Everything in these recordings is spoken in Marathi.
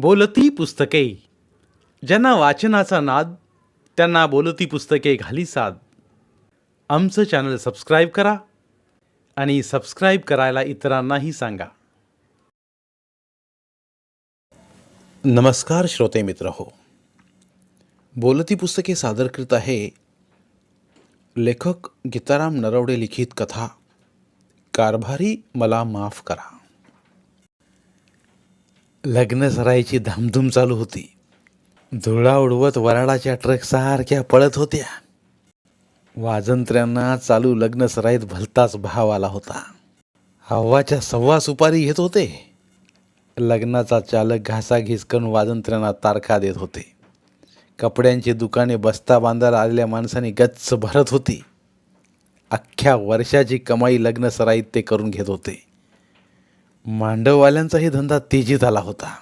बोलती पुस्तके. ज्यांना वाचनाचा नाद त्यांना बोलती पुस्तके घाली साद. आमचं चॅनल सबस्क्राईब करा आणि सबस्क्राईब करायला इतरांनाही सांगा. नमस्कार श्रोते मित्र हो. बोलती पुस्तके सादर करीत आहे लेखक गीताराम नरवडे लिखित कथा. कारभारी मला माफ करा. लग्नसराईची धामधूम चालू होती. धुळा उडवत वराडाच्या ट्रक सारख्या पळत होत्या. वाजंत्र्यांना चालू लग्नसराईत भलताच भाव आला होता. हवाच्या सव्वा सुपारी घेत होते. लग्नाचा चालक घासाघिसकन वाजंत्र्यांना तारखा देत होते. कपड्यांची दुकाने बस्ता बांधायला आलेल्या माणसाने गच्च भरत होती. अख्ख्या वर्षाची कमाई लग्नसराईत ते करून घेत होते. मांडववाल्यांचाही धंदा तेजीत आला होता.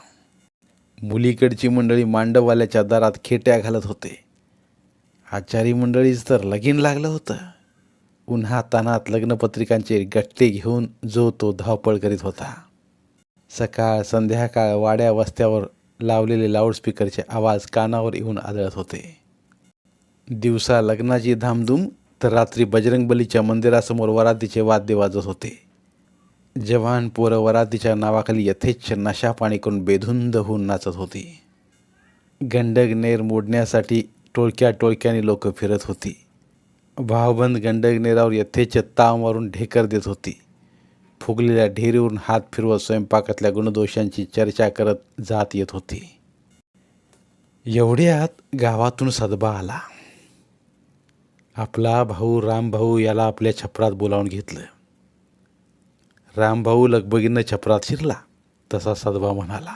मुलीकडची मंडळी मांडववाल्याच्या दारात खेट्या घालत होते. आचारी मंडळीच तर लगीन लागलं होतं. उन्हा तानात लग्नपत्रिकांचे गट्टे घेऊन जो तो धावपळ करीत होता. सकाळ संध्याकाळ वाड्या वस्त्यावर लावलेले लाऊडस्पीकरचे आवाज कानावर येऊन आदळत होते. दिवसा लग्नाची धामधूम तर रात्री बजरंगबलीच्या मंदिरासमोर वरातीचे वाद्य वाजत होते. जवान पोरं वरातीच्या नावाखाली यथेच्छ नशा पाणी करून बेधुंद होऊन नाचत होती. गंडगनेर मोडण्यासाठी टोळक्या टोळक्याने लोक फिरत होती. भावबंद गंडगनेरावर यथेच्छ ताव मारून ढेकर देत होती. फुगलेल्या ढेरीवरून हात फिरवत स्वयंपाकातल्या गुणदोषांची चर्चा करत जात येत होती. एवढ्यात गावातून सदबा आला. आपला भाऊ रामभाऊ याला आपल्या छपरात बोलावून घेतलं. रामभाऊ लगबगीनं छपरात शिरला. तसा सदबा म्हणाला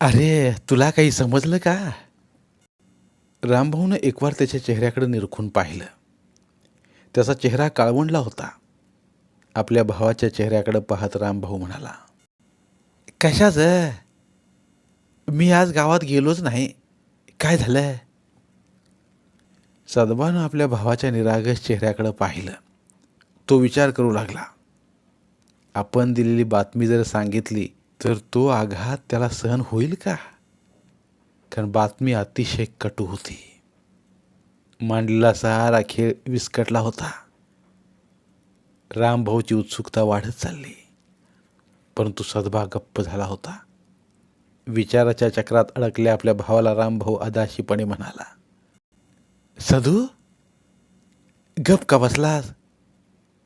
अरे तुला काही समजलं का? रामभाऊनं एकवार त्याच्या चेहऱ्याकडे निरखून पाहिलं. त्याचा चेहरा काळवंडला होता. आपल्या भावाच्या चेहऱ्याकडे पाहत रामभाऊ म्हणाला कशाच? मी आज गावात गेलोच नाही. काय झालं सदबानं आपल्या भावाच्या निरागस चेहऱ्याकडे पाहिलं. तो विचार करू लागला आपण दिलेली बातमी जर सांगितली तर तो आघात त्याला सहन होईल का? कारण बातमी अतिशय कटू होती. मांडलेला सारा खेळ विस्कटला होता. रामभाऊची उत्सुकता वाढत चालली. परंतु सदभा गप्प झाला होता. विचाराच्या चक्रात अडकल्या आपल्या भावाला रामभाऊ अदाशीपणे म्हणाला सधू गप का बसलास?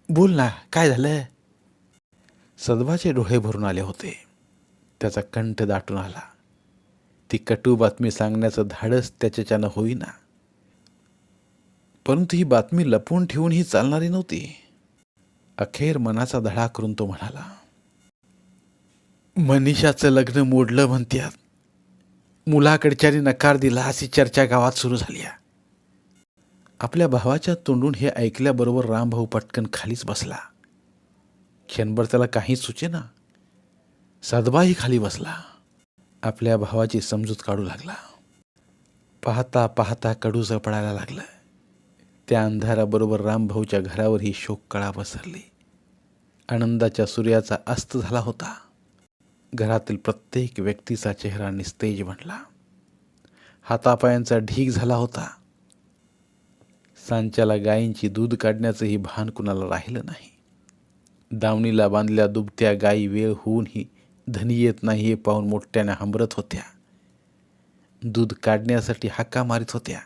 बोल ना काय झालं सदभाचे डोळे भरून आले होते. त्याचा कंठ दाटून आला. ती कटू बातमी सांगण्याचं धाडस त्याच्याच्यानं होईना. परंतु ही बातमी लपवून ठेवून ही चालणारी नव्हती. अखेर मनाचा धडा करून तो म्हणाला मनीषाचं लग्न मोडलं म्हणत्यात. मुलाकडच्याने नकार दिला अशी चर्चा गावात सुरू झाली आपल्या भावाच्या तोंडून हे ऐकल्याबरोबर रामभाऊ पटकन खालीच बसला. क्षणभर त्याला काहीच सुचेना सदबाही खाली बसला. आपल्या भावाची समजूत काढू लागला. पाहता पाहता कडू पडायला लागलं. त्या अंधाराबरोबर रामभाऊच्या घरावर ही शोककळा पसरली. आनंदाच्या सूर्याचा अस्त झाला होता. घरातील प्रत्येक व्यक्तीचा चेहरा निस्तेज बनला हातापायांचा ढीक झाला होता. सांच्याला गायींची दूध काढण्याचंही भान कुणाला राहिलं नाही. दावणीला बांधल्या दुबत्या गायी वेळ होऊनही धनी येत नाही हे पाहून मोठ्याने हंबरत होत्या. दूध काढण्यासाठी हाका मारित होत्या.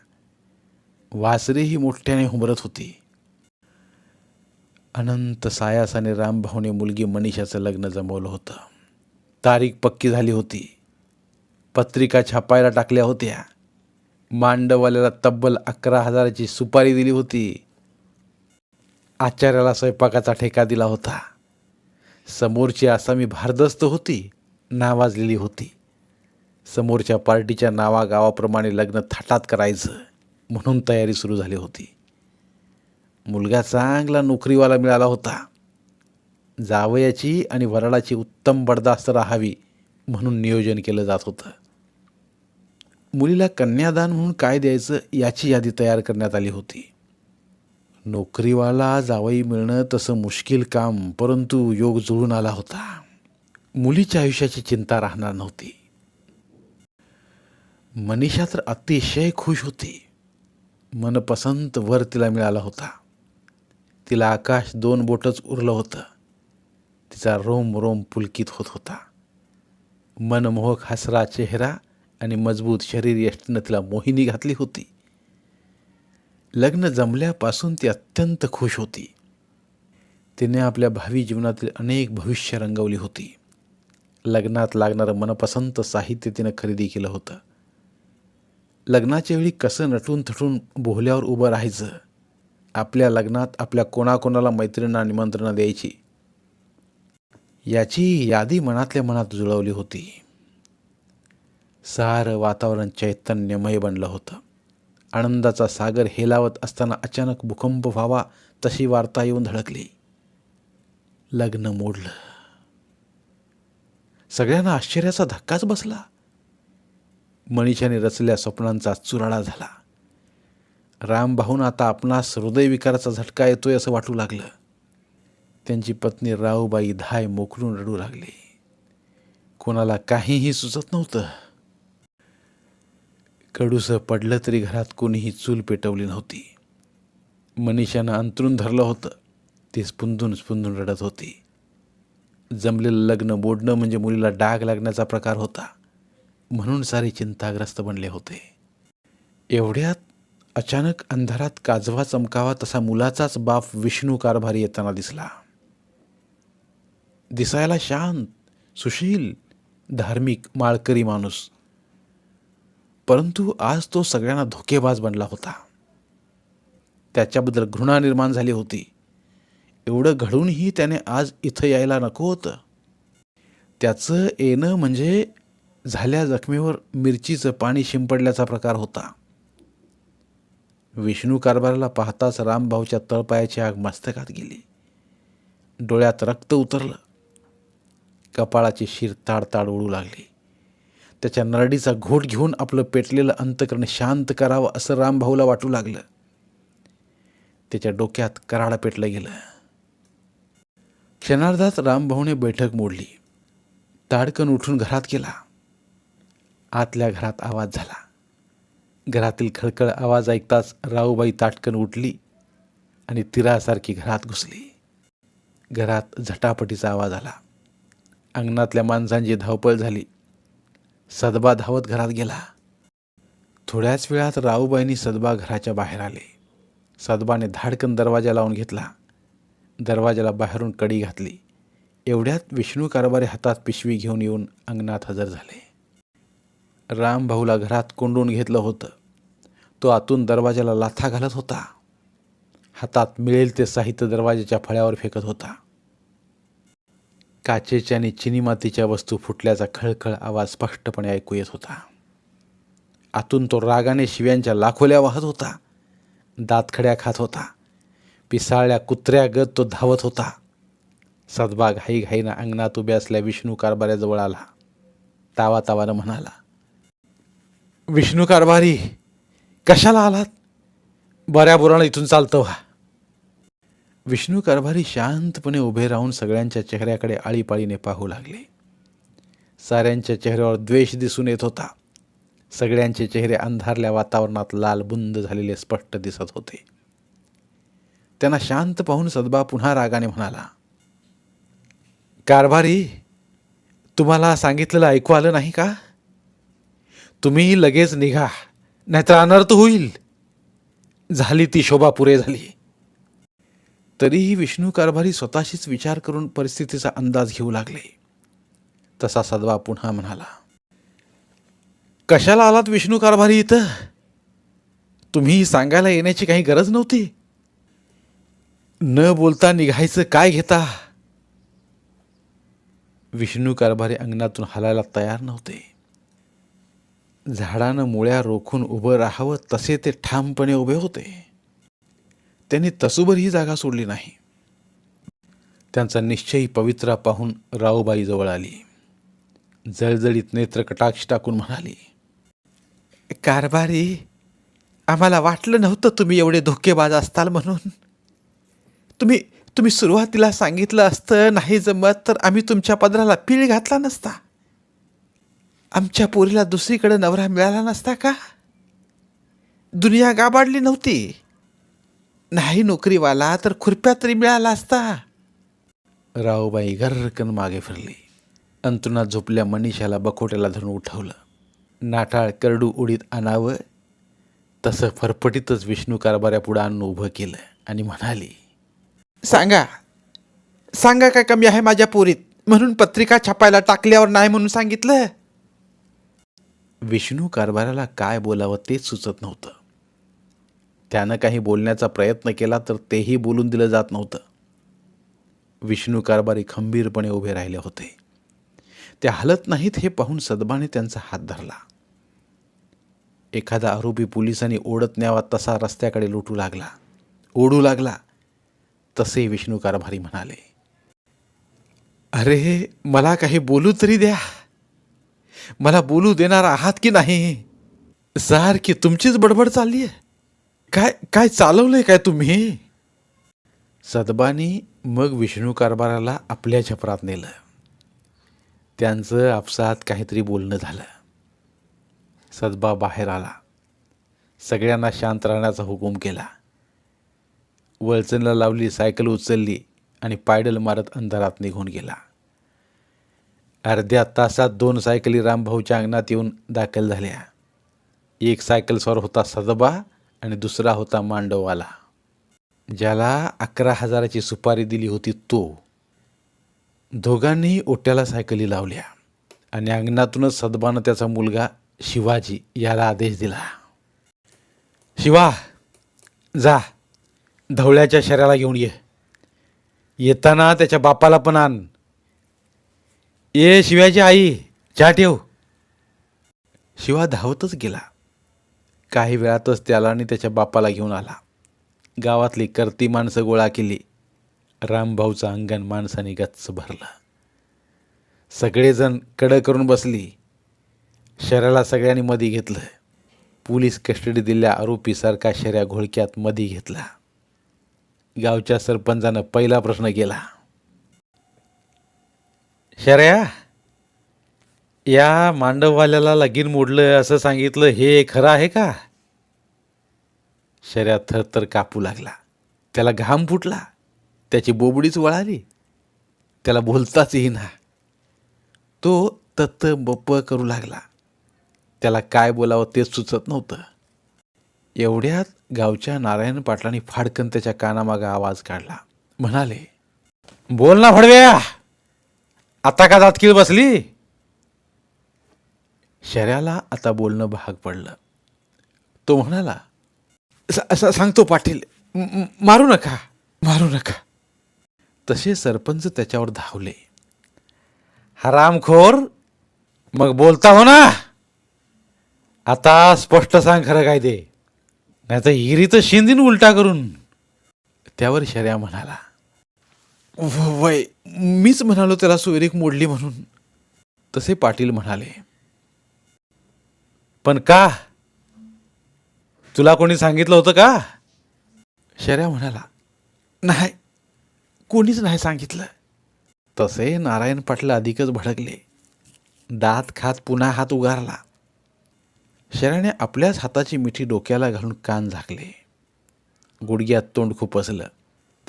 वासरेही मोठ्याने हुंबरत होती. अनंत सायासाने रामभाऊने मुलगी मनीषाचं लग्न जमवलं होतं. तारीख पक्की झाली होती. पत्रिका छापायला टाकल्या होत्या. मांडवाल्याला तब्बल अकरा हजाराची सुपारी दिली होती. आचार्याला स्वयंपाकाचा ठेका दिला होता. समोरची आसामी भारदस्त होती नावाजलेली होती. समोरच्या पार्टीच्या नावागावाप्रमाणे लग्न थाटात करायचं म्हणून तयारी सुरू झाली होती. मुलगा चांगला नोकरीवाला मिळाला होता. जावयाची आणि वराडाची उत्तम बडदास्त राहावी म्हणून नियोजन केलं जात होतं. मुलीला कन्यादान म्हणून काय द्यायचं याची यादी तयार करण्यात आली होती. नोकरीवाला जावई मिळणं तसं मुश्किल काम परंतु योग जुळून आला होता. मुलीच्या आयुष्याची चिंता राहणार नव्हती. मनीषा तर अतिशय खुश होती. मनपसंत वर तिला मिळाला होता. तिला आकाश दोन बोटच उरलं होतं. तिचा रोम रोम पुलकित होत होता. मनमोहक हसरा चेहरा आणि मजबूत शरीर यष्टीनं तिला मोहिनी घातली होती. लग्न जमल्यापासून ती अत्यंत खुश होती. तिने आपल्या भावी जीवनातील अनेक भविष्य रंगवली होती. लग्नात लागणारं मनपसंत साहित्य तिनं खरेदी केलं होतं. लग्नाच्या वेळी कसं नटून थटून बोहल्यावर उभं राहायचं? आपल्या लग्नात आपल्या कोणाकोणाला मैत्रिणींना निमंत्रणं द्यायची? याची यादी मनातल्या मनात जुळवली होती. सारं वातावरण चैतन्यमय बनलं होतं. आनंदाचा सागर हेलावत असताना अचानक भूकंप व्हावा तशी वार्ता येऊन धडकली. लग्न मोडलं. सगळ्यांना आश्चर्याचा धक्काच बसला. मनीषाने रचल्या स्वप्नांचा चुराडा झाला. रामभाऊन आता आपणास हृदयविकाराचा झटका येतोय असं वाटू लागलं. त्यांची पत्नी राऊबाई धाय मोकळून रडू लागली. कोणाला काहीही सुचत नव्हतं. कडूसं पडलं तरी घरात कोणीही चूल पेटवली नव्हती. मनीषानं अंतरून धरलं होतं. ते स्पुंदून स्पुंदून रडत होती. जमलेलं लग्न बोडणं म्हणजे मुलीला डाग लागण्याचा प्रकार होता. म्हणून सारे चिंताग्रस्त बनले होते. एवढ्यात अचानक अंधारात काजवा चमकावा तसा मुलाचाच बाप विष्णू कारभारी येताना दिसला. दिसायला शांत सुशील धार्मिक माळकरी माणूस. परंतु आज तो सगळ्यांना धोकेबाज बनला होता. त्याच्याबद्दल घृणा निर्माण झाली होती. एवढं घडूनही त्याने आज इथं यायला नको होतं. त्याचं येणं म्हणजे झाल्या जखमेवर मिरचीचं पाणी शिंपडल्याचा प्रकार होता. विष्णू कारभाराला पाहताच रामभाऊच्या तळपायाची आग मस्तकात गेली. डोळ्यात रक्त उतरलं. कपाळाची शिर ताडताड उडू लागली. त्याच्या नरडीचा घोट घेऊन आपलं पेटलेलं अंतकरण शांत करावं असं रामभाऊला वाटू लागलं. त्याच्या डोक्यात कराडा पेटलं गेलं. क्षणार्धात रामभाऊने बैठक मोडली. ताडकन उठून घरात गेला. आतल्या घरात आवाज झाला. घरातील खळखळ आवाज ऐकताच राऊबाई ताटकन उठली आणि तिरासारखी घरात घुसली. घरात झटापटीचा आवाज आला. अंगणातल्या माणसांची धावपळ झाली. सदबा धावत घरात गेला. थोड्याच वेळात राऊबाईंनी सदबा घराच्या बाहेर आले. सदबाने धाडकन दरवाजा लावून घेतला. दरवाजाला बाहेरून कडी घातली. एवढ्यात विष्णू कारभारी हातात पिशवी घेऊन येऊन अंगणात हजर झाले. रामभाऊला घरात कोंडून घेतलं होतं. तो आतून दरवाजाला लाथा घालत होता. हातात मिळेल ते साहित्य दरवाजाच्या फळ्यावर फेकत होता. काचेच्या आणि चिनी मातीच्या वस्तू फुटल्याचा खळखळ आवाज स्पष्टपणे ऐकू येत होता. आतून तो रागाने शिव्यांच्या लाखोल्या वाहत होता. दातखड्या खात होता. पिसाळल्या कुत्र्यागत तो धावत होता. सदबा घाईघाईनं अंगणात उभ्या असल्या विष्णू कारभाऱ्याजवळ आला. तावा तावानं म्हणाला विष्णू कारभारी कशाला आलात? बऱ्या बुरानं इथून चालतं व्हा. विष्णू कारभारी शांतपणे उभे राहून सगळ्यांच्या चेहऱ्याकडे आळीपाळीने पाहू लागले. साऱ्यांच्या चेहऱ्यावर द्वेष दिसून येत होता. सगळ्यांचे चेहरे अंधारल्या वातावरणात लालबुंद झालेले स्पष्ट दिसत होते. त्यांना शांत पाहून सदबा पुन्हा रागाने म्हणाला कारभारी तुम्हाला सांगितलेलं ऐकू आलं नाही का? तुम्ही लगेच निघा नाहीतर अनर्थ होईल. झाली ती शोभा पुरे झाली. तरीही विष्णू कारभारी स्वतःशीच विचार करून परिस्थितीचा अंदाज घेऊ लागले. तसा सदवा पुन्हा म्हणाला कशाला आलात विष्णू कारभारी इथं? तुम्ही सांगायला येण्याची काही गरज नव्हती. न बोलता निघायचं काय घेता? विष्णू कारभारी अंगणातून हलायला तयार नव्हते. झाडानं मुळ्या रोखून उभं राहावं तसे ते ठामपणे उभे होते. त्यांनी तसुभर ही जागा सोडली नाही. त्यांचा निश्चयी पवित्रा पाहून राऊबाईजवळ आली. जळजळीत नेत्र कटाक्ष टाकून म्हणाली कारभारी आम्हाला वाटलं नव्हतं तुम्ही एवढे धोकेबाज असताल म्हणून. तुम्ही तुम्ही सुरुवातीला सांगितलं असतं नाही जमत तर आम्ही तुमच्या पदराला पीळ घातला नसता. आमच्या पोरीला दुसरीकडे नवरा मिळाला नसता का? दुनिया गाबाडली नव्हती. नाही नोकरीवाला तर खुरप्या तरी मिळाला असता. रावबाई घरकन मागे फिरली. अंतुनात झोपल्या मनीषाला बकोट्याला धरून उठवलं. नाटाळ करडू उडीत आणावं. तसं फरफटीतच विष्णू कारभाऱ्यापुढं आणून उभं केलं आणि म्हणाली सांगा सांगा काय कमी आहे माझ्या पोरीत? म्हणून पत्रिका छापायला टाकल्यावर नाही म्हणून सांगितलं? विष्णू कारभाराला काय बोलावं तेच सुचत नव्हतं. त्यानं काही बोलण्याचा प्रयत्न केला तर तेही बोलून दिलं जात नव्हतं. विष्णू कारभारी खंबीरपणे उभे राहिले होते. ते हलत नाहीत हे पाहून सदबाने त्यांचा हात धरला. एखादा आरोपी पोलिसांनी ओढत न्यावा तसा रस्त्याकडे लुटू लागला. ओढू लागला. तसे विष्णू कारभारी म्हणाले अरे मला काही बोलू तरी द्या. मला बोलू देणार आहात की नाही? सारखी तुमचीच बडबड चालली आहे काय काय चालवलंय काय तुम्ही? सदबानी मग विष्णू कारभाराला आपल्या छपरात नेलं. त्यांचं आपसात काहीतरी बोलणं झालं. सदबा बाहेर आला. सगळ्यांना शांत राहण्याचा हुकूम केला. वळचणला लावली सायकल उचलली आणि पायडल मारत अंधारात निघून गेला. अर्ध्या तासात दोन सायकली रामभाऊच्या अंगणात येऊन दाखल झाल्या. एक सायकलस्वार होता सदबा आणि दुसरा होता मांडववाला ज्याला अकरा हजाराची सुपारी दिली होती तो. दोघांनी ओट्याला सायकली लावल्या आणि अंगणातूनच सदबानं त्याचा मुलगा शिवाजी याला आदेश दिला. शिवा जा धवळ्याच्या शर्याला घेऊन ये. येताना त्याच्या बापाला पण आण. ये शिवाजी आई चहा ठेव. शिवा धावतच गेला. काही वेळातच त्याला आणि त्याच्या बापाला घेऊन आला. गावातली करती माणसं गोळा केली. रामभाऊचं अंगण माणसाने गच्च भरलं. सगळेजण कडं करून बसली. शर्याला सगळ्यांनी मधी घेतलं. पोलीस कस्टडी दिल्या आरोपीसारखा शर्या घोळक्यात मधी घेतला. गावच्या सरपंचानं पहिला प्रश्न केला. शर्या या मांडववाल्याला लगीन मोडलं असं सांगितलं हे खरं आहे का? शर्या थरथर कापू लागला. त्याला घाम फुटला. त्याची बोबडीच वळाली. त्याला बोलताच येईना तो तत्त बप्प करू लागला. त्याला काय बोलावं तेच सुचत नव्हतं. एवढ्यात गावच्या नारायण पाटलांनी फाडकन त्याच्या कानामागा आवाज काढला. म्हणाले बोल ना फडव्या! आता का दातकीळ बसली? शर्याला आता बोलणं भाग पडलं. तो म्हणाला "स- सांगतो पाटील मारू नका मारू नका. तसे सरपंच त्याच्यावर धावले. हरामखोर मग बोलता हो ना. आता स्पष्ट सांग खरं काय ते. नाही तर हिरीचं शेंदीन उलटा करून. त्यावर शर्या म्हणाला वय मीच म्हणालो त्याला सुवेरीक मोडली म्हणून. तसे पाटील म्हणाले पण का? तुला कोणी सांगितलं होतं का? शर्या म्हणाला नाही कोणीच नाही सांगितलं. तसे नारायण पाटील अधिकच भडकले. दात खात पुन्हा हात उगारला. शर्याने आपल्याच हाताची मिठी डोक्याला घालून कान झाकले. गुडघ्यात तोंड खुपसलं.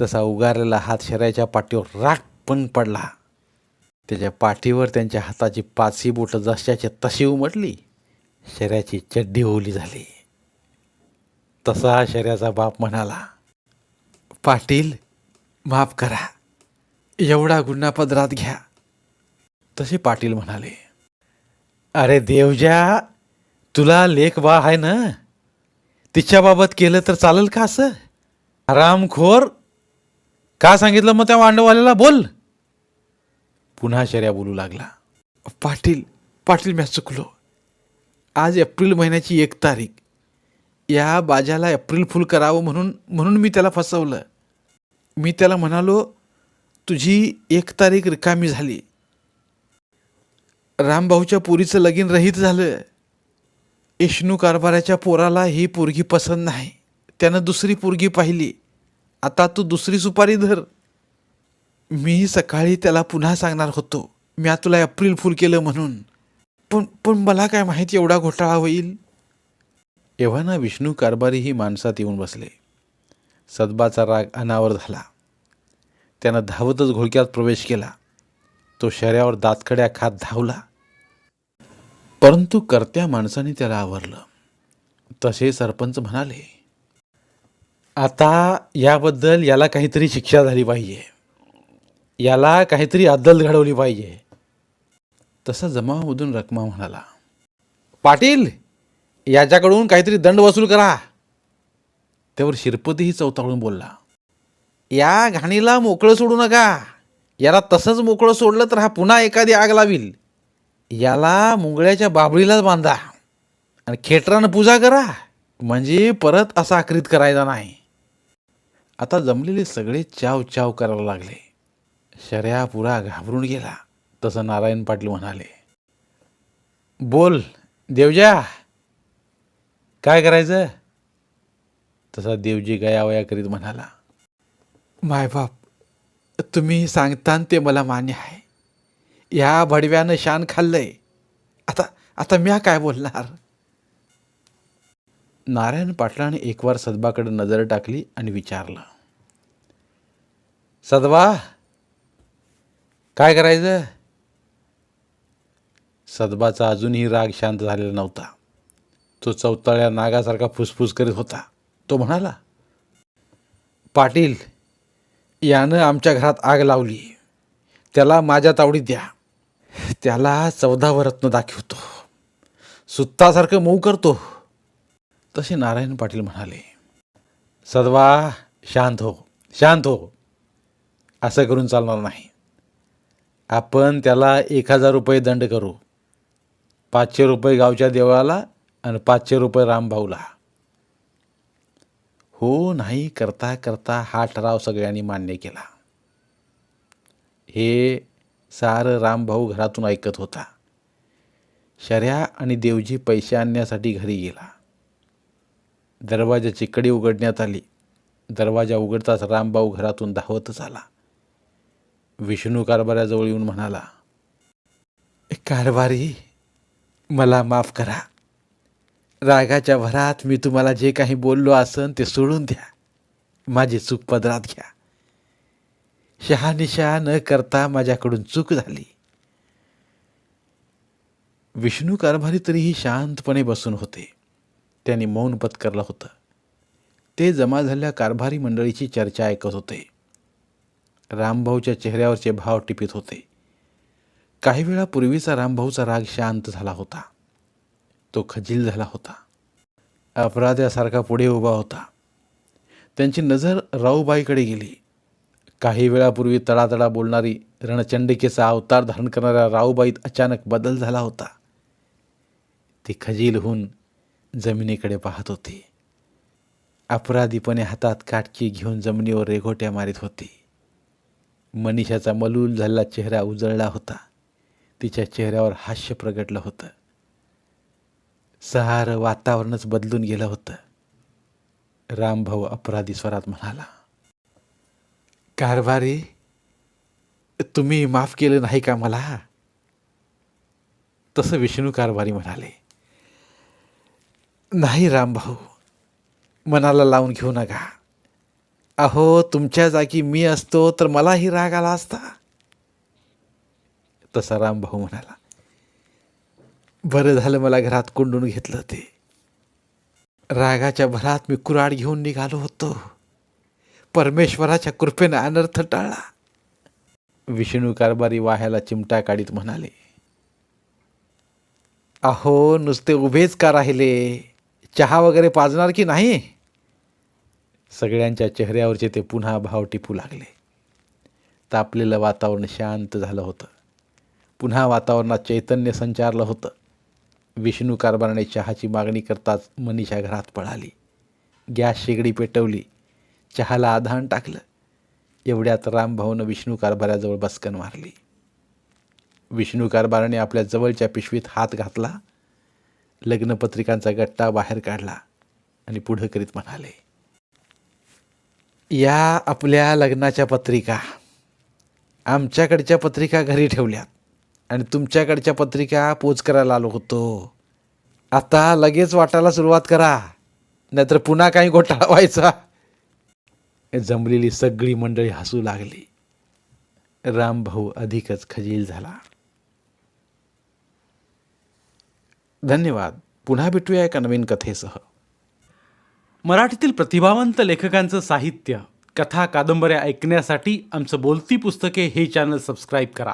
तसा उगारलेला हात शर्याच्या पाठीवर राख पण पडला. त्याच्या पाठीवर त्यांच्या हाताची पाचही बोटं जशाच्या तशी उमटली. शर्याची चड्डी ओली झाली. तसा शर्याचा बाप म्हणाला पाटील माफ करा. एवढा गुन्हा पदरात घ्या. तसे पाटील म्हणाले अरे देवजा तुला लेख बा आहे ना? तिच्याबाबत केलं तर चालेल का असं? आरामखोर का सांगितलं मग त्या वांडवाल्याला बोल. पुन्हा शर्या बोलू लागला पाटील पाटील मी चुकलो. आज एप्रिल महिन्याची एक तारीख. या बाजाला एप्रिल फुल करावं म्हणून म्हणून मी त्याला फसवलं. मी त्याला म्हणालो तुझी एक तारीख रिकामी झाली. रामभाऊच्या पोरीचं लगीन रहित झालं. इष्णू कारभाराच्या पोराला ही पोरगी पसंत नाही. त्यानं दुसरी पोरगी पाहिली. आता तू दुसरी सुपारी धर. मी सकाळी त्याला पुन्हा सांगणार होतो. मी तुला एप्रिल फुल केलं म्हणून. पण पण मला काय माहिती एवढा घोटाळा होईल? एव्हाना विष्णू कारभारीही माणसात येऊन बसले. सदबाचा राग अनावर झाला. त्यानं धावतच घोळक्यात प्रवेश केला. तो शर्यावर दातखड्या खात धावला. परंतु करत्या माणसाने त्याला आवरलं. तसे सरपंच म्हणाले आता याबद्दल याला काहीतरी शिक्षा झाली पाहिजे. याला काहीतरी अद्दल घडवली पाहिजे. तसा जमावामधून रकमा म्हणाला. पाटील याच्याकडून काहीतरी दंड वसूल करा. त्यावर शिरपतीही चौताळून बोलला. या घाणीला मोकळं सोडू नका. याला तसंच मोकळं सोडलं तर हा पुन्हा एखादी आग लावील. याला मुंगळ्याच्या बाबळीलाच बांधा आणि खेटरानं पूजा करा. म्हणजे परत असा आकृत करायचा नाही. आता जमलेले सगळे चाव चाव करायला लागले. शर्या पुरा घाबरून गेला. तसं नारायण पाटील म्हणाले बोल देवजा काय करायचं? तसा देवजी गयावया करीत म्हणाला मायबाप तुम्ही सांगतान ते मला मान्य आहे. या भडव्यानं शान खाल्लंय. आता आता म्या काय बोलणार? नारायण पाटलाने एकवार सदबाकडे नजर टाकली आणि विचारलं सदबा काय करायचं? सदबाचा अजूनही राग शांत झालेला नव्हता. तो चौताळ्या नागासारखा फुसफुस करीत होता. तो म्हणाला पाटील यानं आमच्या घरात आग लावली. त्याला माझ्या तावडीत द्या. त्याला चौदावं रत्न दाखवतो. सुत्तासारखं मऊ करतो. तसे नारायण पाटील म्हणाले सदवा शांत हो शांत हो. असं करून चालणार नाही. आपण त्याला एक हजार रुपये दंड करू. पाचशे रुपये गावच्या देवळाला आणि पाचशे रुपये रामभाऊला. हो नाही करता करता हा ठराव सगळ्यांनी मान्य केला. हे सारं रामभाऊ घरातून ऐकत होता. शर्या आणि देवजी पैसे आणण्यासाठी घरी गेला. दरवाजाची कडी उघडण्यात आली. दरवाजा उघडताच रामभाऊ घरातून धावतच आला विष्णू कारभाराजवळ येऊन म्हणाला कारभारी मला माफ करा. रागाच्या भरात मी तुम्हाला जे काही बोललो असन ते सोडून द्या. माझी चूक पदरात घ्या. शहानिशा न करता माझ्याकडून चूक झाली. विष्णू कारभारी तरीही शांतपणे बसून होते. त्यांनी मौन पत्करलं होतं. ते जमा झालेल्या कारभारी मंडळीची चर्चा ऐकत होते. रामभाऊच्या चेहऱ्यावरचे भाव टिपित होते. काही वेळापूर्वीचा रामभाऊचा राग शांत झाला होता. तो खजील झाला होता. अपराध्यासारखा पुढे उभा होता. त्यांची नजर राऊबाईकडे गेली. काही वेळापूर्वी तडातडा बोलणारी रणचंडिकेचा अवतार धारण करणाऱ्या राऊबाईत अचानक बदल झाला होता. ती खजील होऊन जमिनीकडे पाहत होती. अपराधीपणे हातात काटकी घेऊन जमिनीवर रेघोट्या मारित होती. मनीषाचा मलूल झालेला चेहरा उजळला होता. तिच्या चेहऱ्यावर हास्य प्रगटलं होतं. सारं वातावरणच बदलून गेलं होतं. रामभाऊ अपराधी स्वरात म्हणाला कारभारी तुम्ही माफ केलं नाही का मला? तसं विष्णू कारभारी म्हणाले नाही रामभाऊ मनाला लावून घेऊ नका. अहो तुमच्या जागी मी असतो तर मलाही राग आला असता. तसा रामभाऊ म्हणाला बरं झालं मला घरात कोंडून घेतलं ते. रागाच्या भरात मी कुराड घेऊन निघालो होतो. परमेश्वराच्या कृपेनं अनर्थ टाळला. विष्णू कारभारी वाह्याला चिमटा काढीत म्हणाले अहो नुसते उभेच का राहिले? चहा वगैरे पाजणार की नाही? सगळ्यांच्या चेहऱ्यावरचे ते पुन्हा भाव टिपू लागले. तापलेलं वातावरण शांत झालं होतं. पुन्हा वातावरणात चैतन्य संचारलं होतं. विष्णू कारभाराने चहाची मागणी करताच मनीषा घरात पळाली. गॅस शेगडी पेटवली. चहाला आधान टाकलं. एवढ्यात रामभाऊनं विष्णू कारभाराजवळ बसकन मारली. विष्णू कारभाराने आपल्या जवळच्या पिशवीत हात घातला. लग्नपत्रिकांचा गट्टा बाहेर काढला आणि पुढं करीत म्हणाले या आपल्या लग्नाच्या पत्रिका. आमच्याकडच्या पत्रिका घरी ठेवल्यात. आणि तुमच्याकडच्या पत्रिका पोच करायला आलो होतो. आता लगेच वाटायला सुरुवात करा. नाहीतर पुन्हा काही घोटाळा व्हायचा. जमलेली सगळी मंडळी हसू लागली. रामभाऊ अधिकच खजील झाला. धन्यवाद. पुन्हा भेटूया एका नवीन कथेसह. मराठीतील प्रतिभावंत लेखकांचं साहित्य कथा कादंबऱ्या ऐकण्यासाठी आमचं बोलती पुस्तके हे चॅनल सबस्क्राईब करा.